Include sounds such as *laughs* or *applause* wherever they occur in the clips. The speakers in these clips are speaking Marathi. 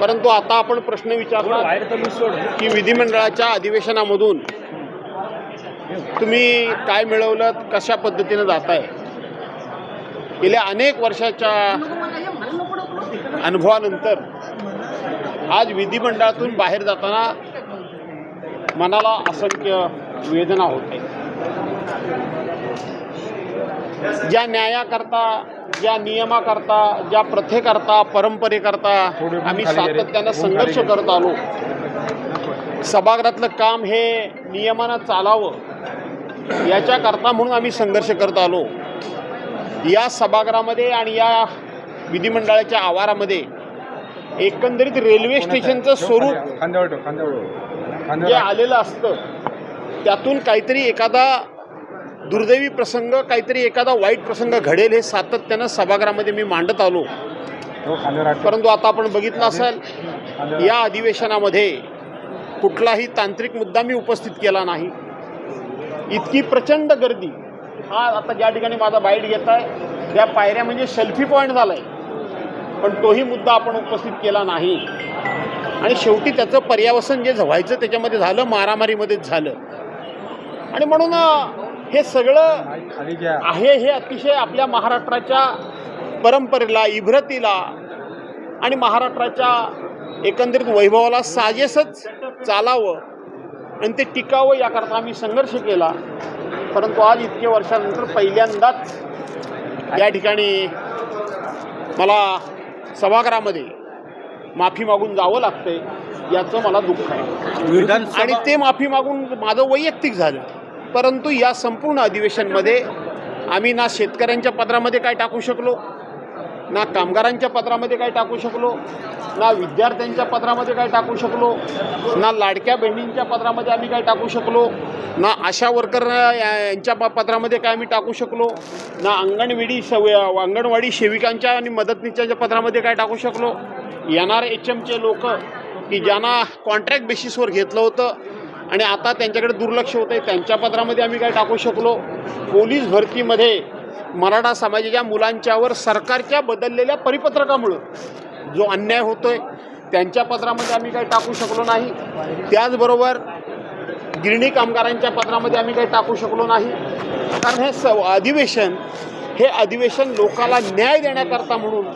परंतु आता आपण प्रश्न विचारला की विधिमंडळाच्या अधिवेशनामधून तुम्ही काय मिळवलं कशा पद्धतीनं जाताय? गेल्या अनेक वर्षाच्या अनुभवानंतर आज विधिमंडळातून बाहेर जाताना मनाला असंख्य वेदना होते ज्या न्यायाकरता ज्या नियमाकरता ज्या प्रथेकरता परंपरेकरता आम्ही सातत्यानं संघर्ष करत आलो. सभागृहातलं काम हे नियमानं चालावं याच्याकरता म्हणून आम्ही संघर्ष करत आलो. या सभागृहामध्ये आणि या विधिमंडळाच्या आवारामध्ये एकंदरीत रेल्वे स्टेशनचं स्वरूप. जे आलेलं असतं त्यातून काहीतरी एखादा दुर्दैवी प्रसंग काहीतरी एखादा वाईट प्रसंग घडेल हे सातत्यानं सभागृहामध्ये मी मांडत आलो. ठेव. परंतु आता आपण बघितलं असेल. या अधिवेशनामध्ये कुठलाही तांत्रिक मुद्दा मी उपस्थित केला नाही. इतकी प्रचंड गर्दी. हा आता ज्या ठिकाणी माझा बाईट घेत आहे त्या पायऱ्या म्हणजे सेल्फी पॉईंट झाला आहे पण तोही मुद्दा आपण उपस्थित केला नाही. आणि शेवटी त्याचं पर्यावसन जे व्हायचं त्याच्यामध्ये झालं मारामारीमध्येच झालं. आणि म्हणून हे सगळं आहे हे अतिशय आपल्या महाराष्ट्राच्या परंपरेला इभ्रतीला आणि महाराष्ट्राच्या एकंदरीत वैभवाला साजेसच चालावं आणि ते टिकावं याकरता आम्ही संघर्ष केला. परंतु आज इतके वर्षानंतर पहिल्यांदाच या ठिकाणी मला सभागृहामध्ये माफी मागून जावं लागतंय याचं मला दुःख आहे. आणि ते माफी मागून माझं वैयक्तिक झालं. परंतु या संपूर्ण अधिवेशनमध्ये आम्ही ना शेतकऱ्यांच्या पत्रामध्ये काय टाकू शकलो ना कामगारांच्या पत्रामध्ये काय टाकू शकलो ना विद्यार्थ्यांच्या पत्रामध्ये काय टाकू शकलो ना लाडक्या बहिणींच्या पत्रामध्ये आम्ही काय टाकू शकलो ना आशा वर्कर यांच्या प- पत्रामध्ये काय आम्ही टाकू शकलो ना अंगणवाडी सव अंगणवाडी सेविकांच्या आणि मदतनीसच्या पत्रामध्ये काय टाकू शकलो. येणार एच एमचे लोक की ज्यांना कॉन्ट्रॅक्ट बेसिसवर घेतलं होतं आणि आता त्यांच्याकडे दुर्लक्ष होतं आहे. त्यांच्या पत्रामध्ये आम्ही काय टाकू शकलो? पोलीस भरतीमध्ये मराठा समाजाच्या मुलांच्यावर सरकारच्या बदललेल्या परिपत्रकामुळं जो अन्याय होतोय त्यांच्या पत्रामध्ये आम्ही काही टाकू शकलो नाही. त्याचबरोबर गिरणी कामगारांच्या पत्रामध्ये आम्ही काही टाकू शकलो नाही. कारण हे स अधिवेशन हे अधिवेशन लोकाला न्याय देण्याकरता म्हणून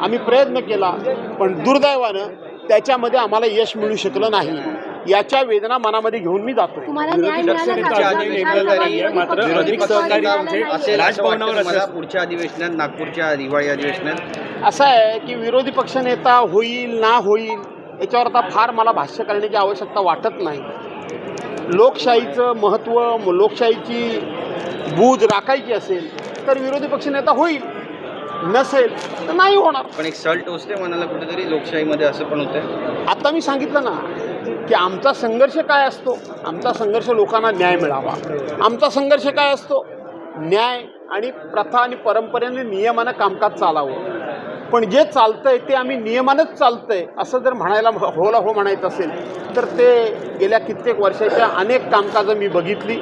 आम्ही प्रयत्न केला पण दुर्दैवानं त्याच्यामध्ये आम्हाला यश मिळू शकलं नाही. याच्या वेदना मनामध्ये घेऊन मी जातो तुम्हाला न्याय मिळाला का? विरोधी पक्ष सहकारी. असेल असं वाटतं. पुढच्या अधिवेशनात नागपूरच्या दिवाळी अधिवेशनात असं आहे की विरोधी पक्षनेता होईल ना होईल याच्यावर आता फार मला भाष्य करण्याची आवश्यकता वाटत नाही लोकशाहीचं महत्त्व म- लोकशाहीची बूज राखायची असेल तर विरोधी पक्षनेता होईल नसेल तर नाही होणार पण एक सल्ट टोचते मनाला कुठेतरी लोकशाहीमध्ये असं पण होतं आता मी सांगितलं ना की आमचा संघर्ष काय असतो? आमचा संघर्ष लोकांना न्याय मिळावा. आमचा संघर्ष काय असतो? न्याय आणि प्रथा आणि परंपरेने नियमानं कामकाज चालावं. पण जे चालतंय ते आम्ही नियमानंच चालतंय असं जर म्हणायला हो होला हो म्हणायचं असेल तर ते गेल्या कित्येक वर्षाच्या अनेक कामकाजं मी बघितली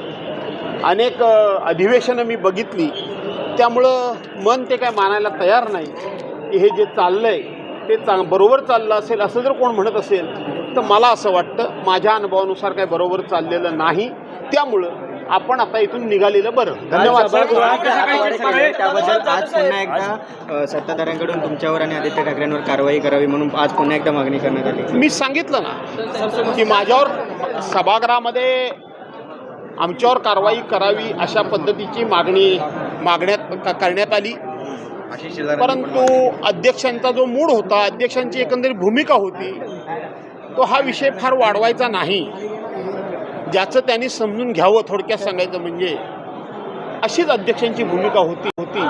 अनेक अधिवेशनं मी बघितली. त्यामुळं मन ते काय मानायला तयार नाही की हे जे चाललं आहे ते चा बरोबर चाललं असेल असं जर कोण म्हणत असेल तर मला असं वाटतं माझ्या अनुभवानुसार काय बरोबर चाललेलं नाही. त्यामुळं आपण आता इथून निघालेलं बरं. धन्यवाद. त्याबद्दल आज पुन्हा एकदा सत्ताधाऱ्यांकडून तुमच्यावर आणि आदित्य ठाकरेंवर कारवाई करावी म्हणून आज पुन्हा एकदा मागणी करण्यात आली. मी सांगितलं ना की माझ्यावर सभागृहामध्ये आमच्यावर कारवाई करावी अशा पद्धतीची मागणी मागण्यात क- करण्यात आली. परंतु अध्यक्षांचा जो मूड होता अध्यक्षांची एकंदरीत भूमिका होती तो हा विषय फार वाढवायचा नाही. ज्याचं त्यांनी समजून घ्यावं थोडक्यात सांगायचं म्हणजे अशीच अध्यक्षांची भूमिका होती होती.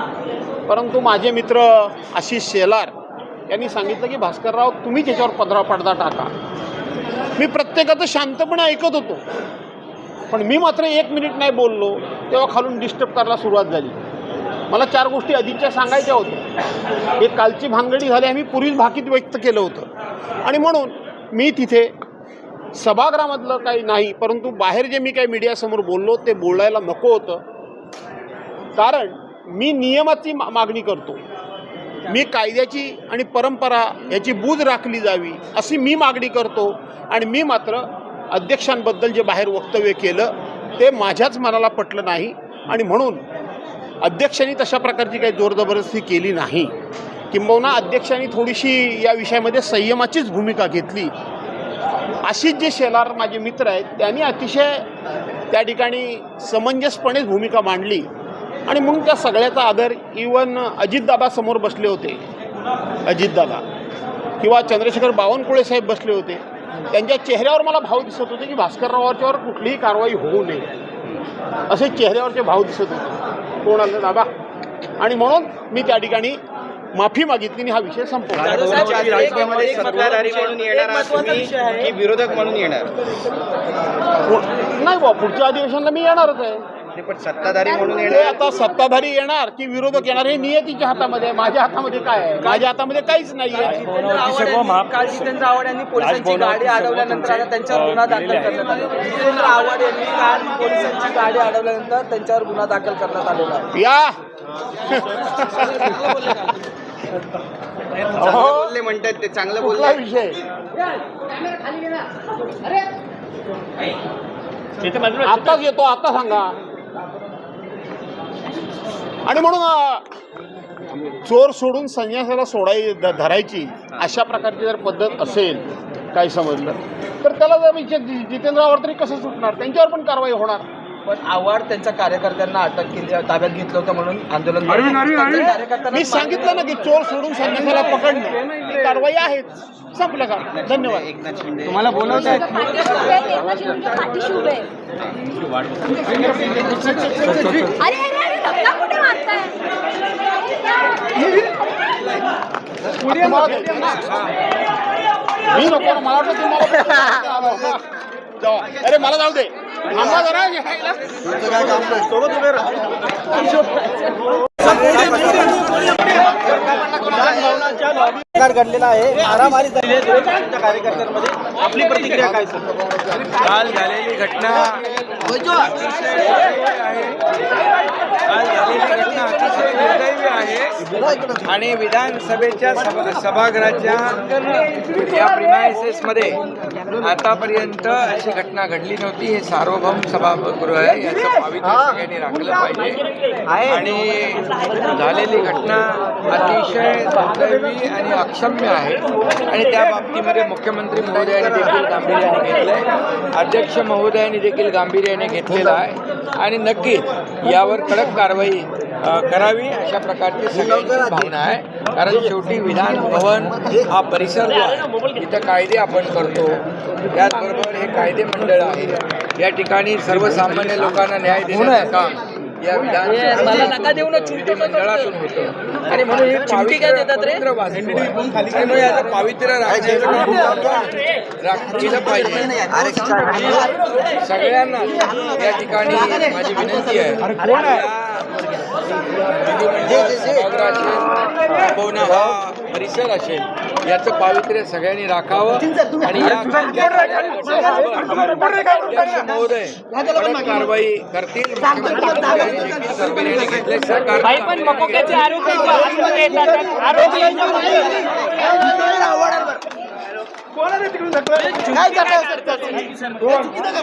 परंतु माझे मित्र आशिष शेलार यांनी सांगितलं की भास्करराव तुम्हीच त्याच्यावर पदरा पडदा टाका. मी प्रत्येकाचं शांतपणे ऐकत होतो. पण मी मात्र एक मिनिट नाही बोललो तेव्हा खालून डिस्टर्ब करायला सुरुवात झाली. मला चार गोष्टी अधिकच्या सांगायच्या होत्या. एक कालची भानगडी झाली आम्ही पूर्वीच भाकीत व्यक्त केलं होतं. आणि म्हणून मी तिथे सभागृहामधलं काही नाही परंतु बाहेर जे मी काही मीडियासमोर बोललो ते बोलायला नको होतं. कारण मी नियमाची मा मागणी करतो. मी कायद्याची आणि परंपरा याची बूज राखली जावी अशी मी मागणी करतो. आणि मी मात्र अध्यक्षांबद्दल जे बाहेर वक्तव्य केलं ते माझ्याच मनाला पटलं नाही. आणि म्हणून अध्यक्षांनी तशा प्रकारची काही जोरजबरदस्ती केली नाही. किंबहुना अध्यक्षांनी थोडीशी या विषयामध्ये संयमाचीच भूमिका घेतली. अशीच जे शेलार माझे मित्र आहेत त्यांनी अतिशय त्या ठिकाणी समंजसपणेच भूमिका मांडली. आणि म्हणून त्या सगळ्याचा आदर इवन अजितदादासमोर बसले होते. अजितदादा किंवा चंद्रशेखर बावनकुळे साहेब बसले होते. त्यांच्या चेहऱ्यावर मला भाव दिसत होते की भास्कररावांच्यावर कुठलीही कारवाई होऊ नये. असे चेहऱ्यावरचे भाव दिसत होते. कोणाला दादा. आणि म्हणून मी त्या ठिकाणी माफी मागितली आणि हा विषय संपवला. विरोधक म्हणून येणार. नाही बा पुढच्या अधिवेशनाला मी येणारच आहे. पण सत्ताधारी म्हणून येणार. आता सत्ताधारी येणार की विरोधक येणार हे नियतीच्या हातामध्ये. आहे माझ्या हातामध्ये काय आहे? माझ्या हातामध्ये काहीच नाही काल जितेंद्र आव्हाड यांनी पोलिसांची गाडी अडवल्यानंतर आता त्यांच्यावर गुन्हा दाखल करण्यात आला. जितेंद्र आव्हाड यांनी काल पोलिसांची गाडी अडवल्यानंतर त्यांच्यावर गुन्हा दाखल करण्यात आलेला आहे. या. बोलले म्हणतात ते चांगलं बोलले. विषय? आताच येतो आता सांगा. आणि म्हणून चोर सोडून संन्यासाला सोडाय धरायची अशा प्रकारची जर पद्धत असेल काही समजलं तर त्याला जर जितेंद्र आव्हाड तरी कसं सुटणार? त्यांच्यावर पण कारवाई होणार. पण आव्हाड त्यांच्या कार्यकर्त्यांना अटक केली ताब्यात घेतलं होतं म्हणून आंदोलन मी सांगितलं ना की चोर सोडून संन्यासाला पकडणं ही कारवाई आहेच संपलं का? धन्यवाद. एकनाथ शिंदे तुम्हाला बोलवत आहेत पाठीशी उभे आहेत, एकनाथ शिंदेच्या पाठीशी उभे आहेत. अरे अरे अरे धक्का कुठे मारताय? तुम्हाला देतो ना. मी नको मला वाटलं तुम्हाला *laughs* जाऊ. अरे मला जाऊ दे. घडलेला आहे. मारामारी कार्यकर्त्यांमध्ये आपली प्रतिक्रिया काय सर? काल झालेली घटना आणि विधानसभेच्या सभा सभागृहाच्या या प्रिमायसेसमध्ये आतापर्यंत अशी घटना घडली नव्हती. हे सार्वभौम सभागृह आहे. याचं पावित्र्य सगळ्यांनी राखलं पाहिजे. आणि झालेली घटना अतिशय दुर्दैवी आणि अक्षम्य आहे. आणि त्या बाबतीमध्ये मुख्यमंत्री महोदयांनी देखील गांभीर्याने घेतलंय. अध्यक्ष महोदयांनी देखील गांभीर्याने घेतलेला आहे. आणि नक्कीच यावर कडक कारवाई करावी अशा प्रकारची सगळ्यांची भावना आहे. कारण शेवटी विधान भवन हा परिसर जो आहे इथं कायदे आपण करतो. त्याचबरोबर हे कायदे मंडळ आहे. या ठिकाणी सर्वसामान्य लोकांना न्याय देण्याचं काम या विधान मंडळातून होतं. आणि म्हणून हे पावित्र्य पवित्र वास्तू आहे. आणि म्हणून याचं पावित्र्य राखण्याचं काम आपण राख- केलं पाहिजे. सगळ्यांना या ठिकाणी माझी विनंती आहे. हा परिसर असेल याचं पावित्र्य सगळ्यांनी राखावं आणि या महोदय कारवाई करतील घेतले